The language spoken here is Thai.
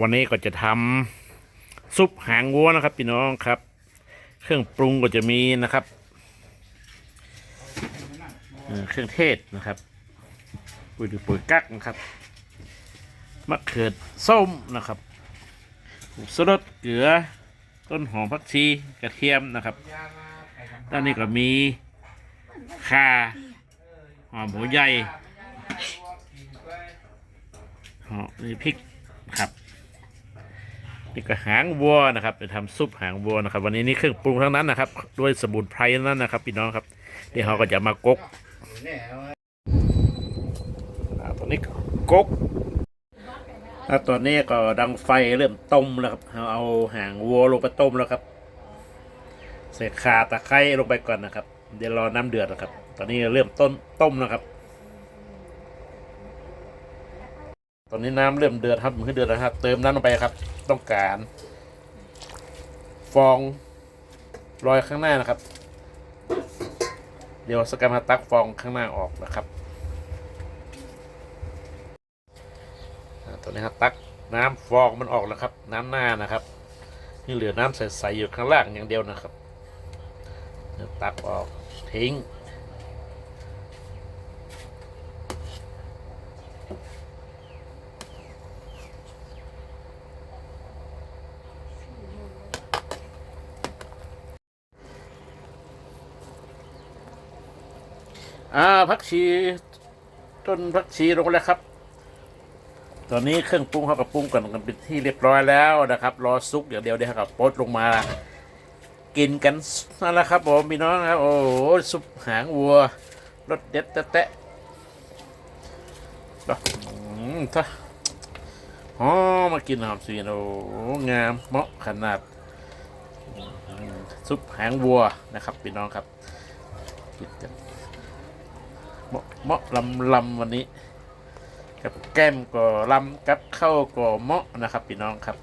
วันนี้ก็จะทำซุปหางวัวนะครับพี่น้องครับ เครื่องปรุงก็จะมีนะครับเครื่องเทศนะครับปุ๋ยปุ๋ยกักนะครับมะเขือส้มนะครับผงสรสเกลือ ต้นหอมผักชีกระเทียมนะครับด้านนี้ก็มีข่าหอมหัวใหญ่หอมนี่พริก ครับนี่ก็หางวัวนะครับไปทำซุปหางวัวนะครับ วันนี้นี่เครื่องปรุงทั้งนั้นนะครับ ด้วยสมุนไพรนั้นนะครับพี่น้องครับที่เขาก็จะมากกอ่าตอนนี้กกแล้วตอนนี้ก็ดังไฟเริ่มต้มแล้วครับเอาเอาหางวัวลงไปต้มแล้วครับใส่ข่าตะไคร้ลงไปก่อนนะครับ เดี๋ยวรอน้ำเดือดนะครับ ตอนนี้เริ่มต้นต้มนะครับ ต อนนี้น้ำเริ่มเดือดครับมันขึ้นเดือดแล้วครับ เติมน้ำลงไปครับ ต้องการ ฟองลอยข้างหน้านะครับ เดี๋ยวสกัดมาตักฟองข้างหน้าออกนะครับตอนนี้ครับตักน้ำฟองมันออกแล้วครับ น้ำหน้านะครับนี่เหลือน้ำใสๆอยู่ข้างล่างอย่างเดียวนะครับตักออกทิ้ง อ่าผักชีต้นผักชีลงแล้วครับ ตอนนี้เครื่องปรุงเขากับปรุงกันกันเป็นที่เรียบร้อยแล้วนะครับ รอซุกอย่างเดียวเดี๋ยวเขากับโปดลงมา กินกันนั่นแหละครับผมพี่น้องครับ โอ้โหซุปหางวัวรสเด็ดแตะๆอืมถ้าหอมากินหอมสีโอ้งามเหมาะขนาด ซุปหางวัวนะครับพี่น้องครับกินกัน เหมาะลำลำวันนี้ กับแก้มกอลำกับข้าวก็เมาะนะครับพี่น้องครับ